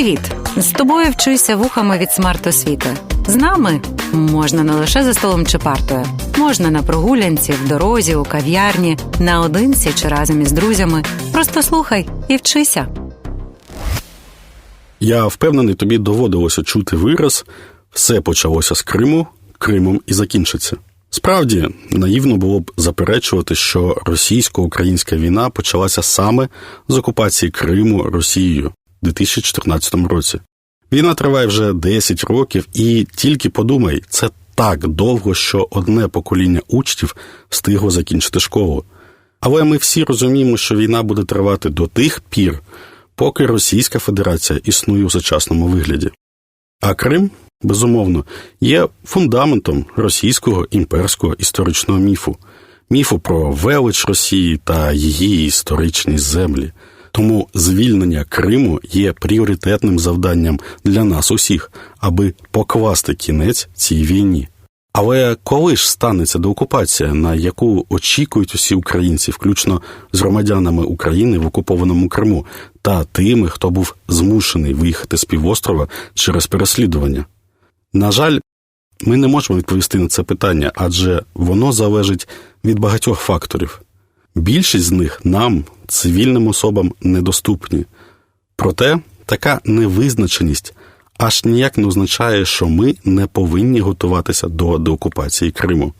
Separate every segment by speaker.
Speaker 1: Привіт! З тобою вчуся вухами від смарт-освіти. З нами можна не лише за столом чи партою, можна на прогулянці, в дорозі, у кав'ярні, наодинці чи разом із друзями. Просто слухай і вчися.
Speaker 2: Я впевнений, тобі доводилося чути вираз все почалося з Криму, Кримом і закінчиться. Справді, наївно було б заперечувати, що російсько-українська війна почалася саме з окупації Криму Росією 2014 році. Війна триває вже 10 років, і тільки подумай, це так довго, що одне покоління учнів встигло закінчити школу. Але ми всі розуміємо, що війна буде тривати до тих пір, поки Російська Федерація існує у сучасному вигляді. А Крим, безумовно, є фундаментом російського імперського історичного міфу, міфу про велич Росії та її історичні землі. Тому звільнення Криму є пріоритетним завданням для нас усіх, аби покласти кінець цій війні. Але коли ж станеться деокупація, на яку очікують усі українці, включно з громадянами України в окупованому Криму та тими, хто був змушений виїхати з півострова через переслідування? На жаль, ми не можемо відповісти на це питання, адже воно залежить від багатьох факторів. Більшість з них нам, цивільним особам, недоступні. Проте така невизначеність аж ніяк не означає, що ми не повинні готуватися до деокупації Криму.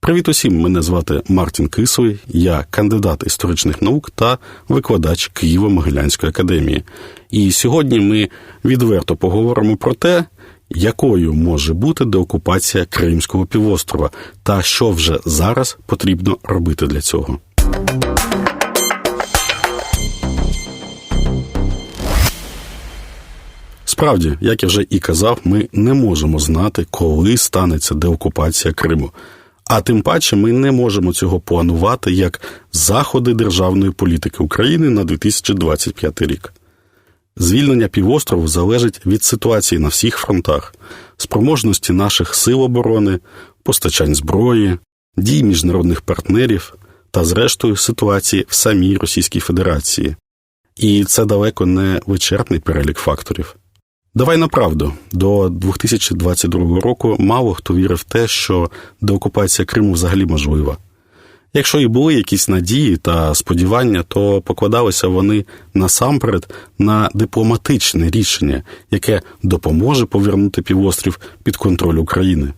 Speaker 2: Привіт усім! Мене звати Мартін Кислий, я кандидат історичних наук та викладач Києво-Могилянської академії. І сьогодні ми відверто поговоримо про те, якою може бути деокупація Кримського півострова та що вже зараз потрібно робити для цього. Справді, як я вже і казав, ми не можемо знати, коли станеться деокупація Криму. А тим паче ми не можемо цього планувати як заходи державної політики України на 2025 рік. Звільнення півострову залежить від ситуації на всіх фронтах, спроможності наших сил оборони, постачань зброї, дій міжнародних партнерів та, зрештою, ситуації в самій Російській Федерації. І це далеко не вичерпний перелік факторів. Давай на правду, до 2022 року мало хто вірив в те, що деокупація Криму взагалі можлива. Якщо і були якісь надії та сподівання, то покладалися вони насамперед на дипломатичне рішення, яке допоможе повернути півострів під контроль України.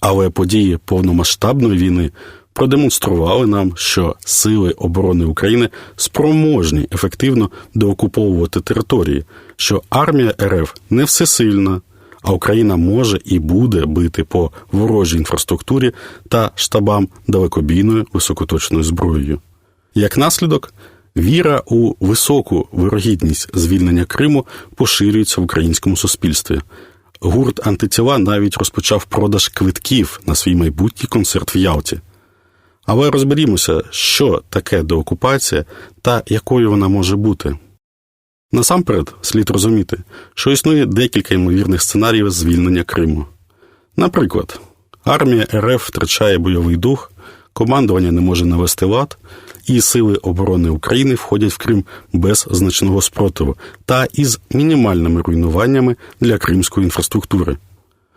Speaker 2: Але події повномасштабної війни продемонстрували нам, що сили оборони України спроможні ефективно деокуповувати території, що армія РФ не всесильна, а Україна може і буде бити по ворожій інфраструктурі та штабам далекобійною високоточною зброєю. Як наслідок, віра у високу вирогідність звільнення Криму поширюється в українському суспільстві. Гурт антитіла навіть розпочав продаж квитків на свій майбутній концерт в Ялті. Але розберімося, що таке деокупація та якою вона може бути. Насамперед, слід розуміти, що існує декілька ймовірних сценаріїв звільнення Криму. Наприклад, армія РФ втрачає бойовий дух, командування не може навести лад, і сили оборони України входять в Крим без значного спротиву та із мінімальними руйнуваннями для кримської інфраструктури.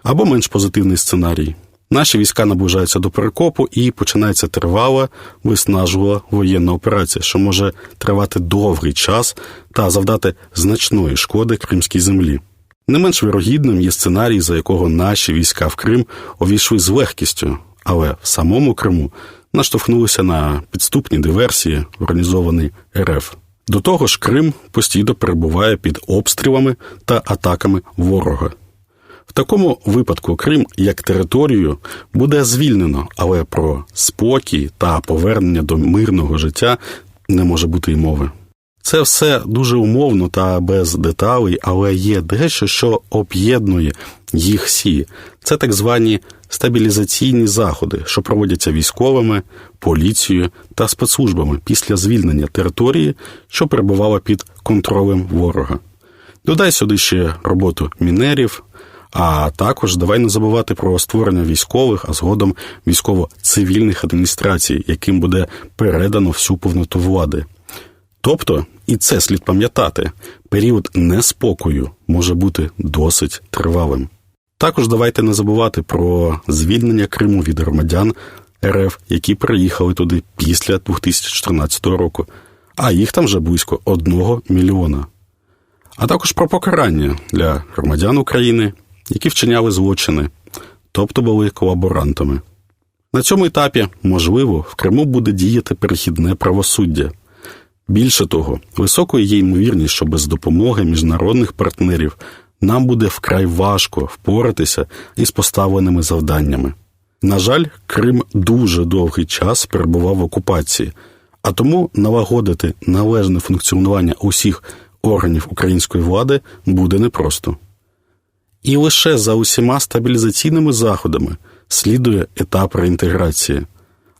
Speaker 2: Або менш позитивний сценарій. Наші війська наближаються до перекопу і починається тривала, виснажувала воєнна операція, що може тривати довгий час та завдати значної шкоди кримській землі. Не менш вірогідним є сценарій, за якого наші війська в Крим увійшли з легкістю, але в самому Криму наштовхнулися на підступні диверсії, організовані РФ. До того ж, Крим постійно перебуває під обстрілами та атаками ворога. В такому випадку Крим як територію буде звільнено, але про спокій та повернення до мирного життя не може бути й мови. Це все дуже умовно та без деталей, але є дещо, що об'єднує їх всі. Це так звані стабілізаційні заходи, що проводяться військовими, поліцією та спецслужбами після звільнення території, що перебувала під контролем ворога. Додай сюди ще роботу мінерів. А також давай не забувати про створення військових, а згодом військово-цивільних адміністрацій, яким буде передано всю повноту влади. Тобто, і це слід пам'ятати, період неспокою може бути досить тривалим. Також давайте не забувати про звільнення Криму від громадян РФ, які приїхали туди після 2014 року, а їх там вже близько одного мільйона. А також про покарання для громадян України, які вчиняли злочини, тобто були колаборантами. На цьому етапі, можливо, в Криму буде діяти перехідне правосуддя. Більше того, високою є ймовірність, що без допомоги міжнародних партнерів нам буде вкрай важко впоратися із поставленими завданнями. На жаль, Крим дуже довгий час перебував в окупації, а тому налагодити належне функціонування усіх органів української влади буде непросто. І лише за усіма стабілізаційними заходами слідує етап реінтеграції.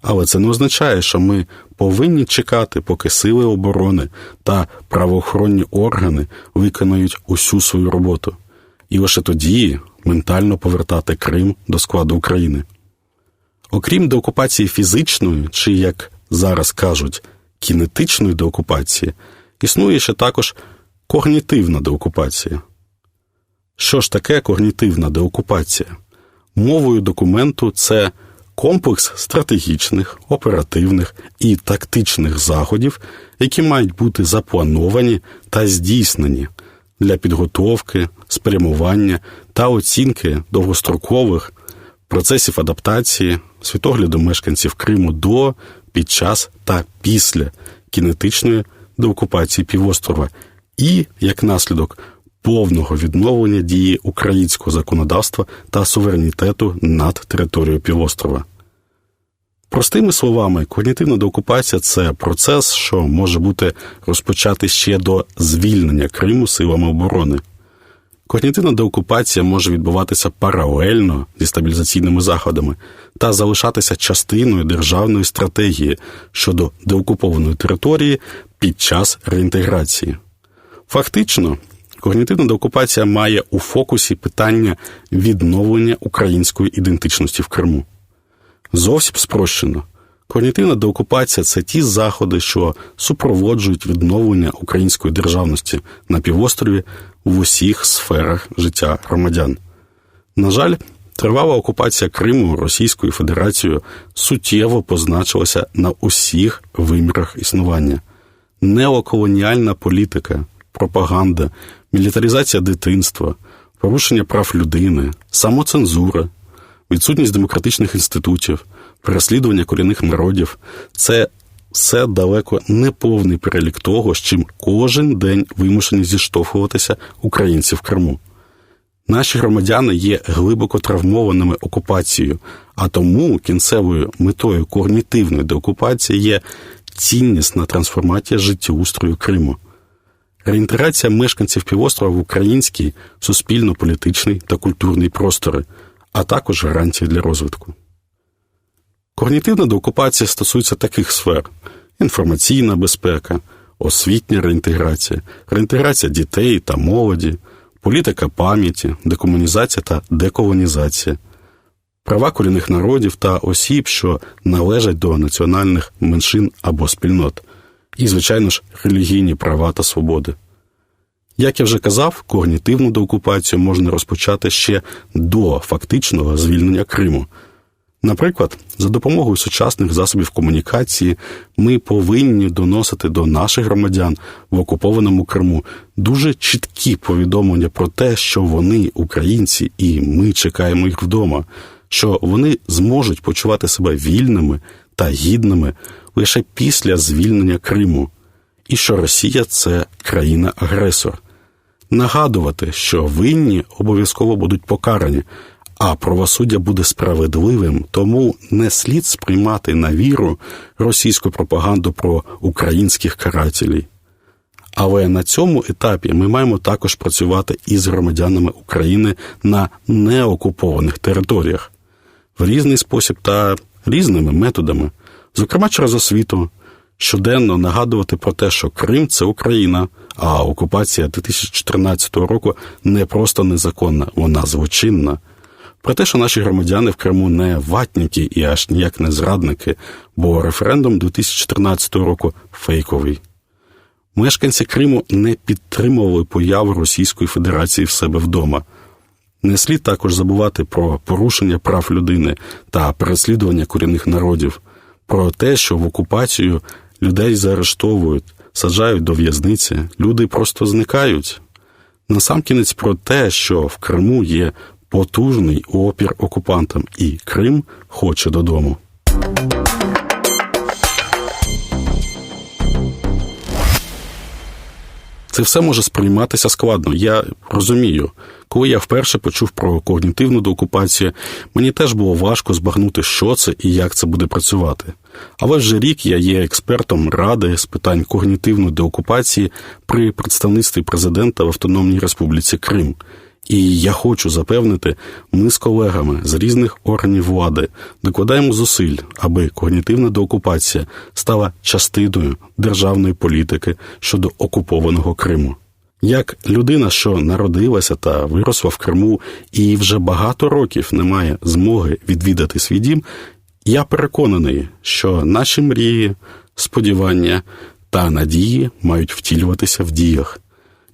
Speaker 2: Але це не означає, що ми повинні чекати, поки сили оборони та правоохоронні органи виконають усю свою роботу, і лише тоді ментально повертати Крим до складу України. Окрім деокупації фізичної, чи, як зараз кажуть, кінетичної деокупації, існує ще також когнітивна деокупація. Що ж таке когнітивна деокупація? Мовою документу це комплекс стратегічних, оперативних і тактичних заходів, які мають бути заплановані та здійснені для підготовки, спрямування та оцінки довгострокових процесів адаптації світогляду мешканців Криму до, під час та після кінетичної деокупації півострова і, як наслідок, повного відновлення дії українського законодавства та суверенітету над територією півострова. Простими словами, когнітивна деокупація це процес, що може бути розпочатий ще до звільнення Криму силами оборони. Когнітивна деокупація може відбуватися паралельно зі стабілізаційними заходами та залишатися частиною державної стратегії щодо деокупованої території під час реінтеграції. Фактично, когнітивна деокупація має у фокусі питання відновлення української ідентичності в Криму. Зовсім спрощено. Когнітивна деокупація це ті заходи, що супроводжують відновлення української державності на півострові в усіх сферах життя громадян. На жаль, тривала окупація Криму Російською Федерацією суттєво позначилася на усіх вимірах існування. Неоколоніальна політика, пропаганда, мілітаризація дитинства, порушення прав людини, самоцензура, відсутність демократичних інститутів, переслідування корінних народів це все далеко не повний перелік того, з чим кожен день вимушені зіштовхуватися українці в Криму. Наші громадяни є глибоко травмованими окупацією, а тому кінцевою метою когнітивної деокупації є ціннісна трансформація життєустрою Криму. Реінтеграція мешканців півострова в український суспільно-політичний та культурний простори, а також гарантії для розвитку. Когнітивна деокупація стосується таких сфер: інформаційна безпека, освітня реінтеграція, реінтеграція дітей та молоді, політика пам'яті, декомунізація та деколонізація, права корінних народів та осіб, що належать до національних меншин або спільнот, і, звичайно ж, релігійні права та свободи. Як я вже казав, когнітивну деокупацію можна розпочати ще до фактичного звільнення Криму. Наприклад, за допомогою сучасних засобів комунікації ми повинні доносити до наших громадян в окупованому Криму дуже чіткі повідомлення про те, що вони українці, і ми чекаємо їх вдома, що вони зможуть почувати себе вільними та гідними лише після звільнення Криму, і що Росія це країна-агресор. Нагадувати, що винні обов'язково будуть покарані, а правосуддя буде справедливим, тому не слід сприймати на віру російську пропаганду про українських карателів. Але на цьому етапі ми маємо також працювати із громадянами України на неокупованих територіях в різний спосіб та різними методами, зокрема через освіту, щоденно нагадувати про те, що Крим це Україна, а окупація 2014 року не просто незаконна, вона злочинна. Про те, що наші громадяни в Криму не ватніки і аж ніяк не зрадники, бо референдум 2014 року фейковий. Мешканці Криму не підтримували появу Російської Федерації в себе вдома. Не слід також забувати про порушення прав людини та переслідування корінних народів, про те, що в окупацію людей заарештовують, саджають до в'язниці, люди просто зникають. Насамкінець про те, що в Криму є потужний опір окупантам, і Крим хоче додому. Це все може сприйматися складно. Я розумію. Коли я вперше почув про когнітивну деокупацію, мені теж було важко збагнути, що це і як це буде працювати. Але вже рік я є експертом ради з питань когнітивної деокупації при представництві президента в Автономній Республіці Крим. І я хочу запевнити, ми з колегами з різних органів влади докладаємо зусиль, аби когнітивна деокупація стала частиною державної політики щодо окупованого Криму. Як людина, що народилася та виросла в Криму і вже багато років не має змоги відвідати свій дім, я переконаний, що наші мрії, сподівання та надії мають втілюватися в діях.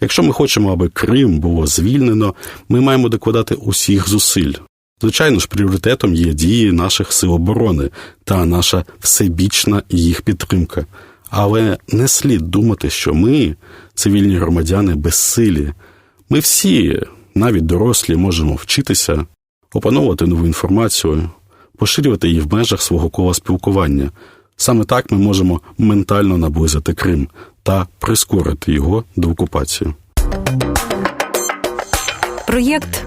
Speaker 2: Якщо ми хочемо, аби Крим було звільнено, ми маємо докладати усіх зусиль. Звичайно ж, пріоритетом є дії наших сил оборони та наша всебічна їх підтримка. Але не слід думати, що ми, цивільні громадяни, безсилі. Ми всі, навіть дорослі, можемо вчитися, опановувати нову інформацію, поширювати її в межах свого кола спілкування. Саме так ми можемо ментально наблизити Крим та прискорити його до окупації.
Speaker 1: Проєкт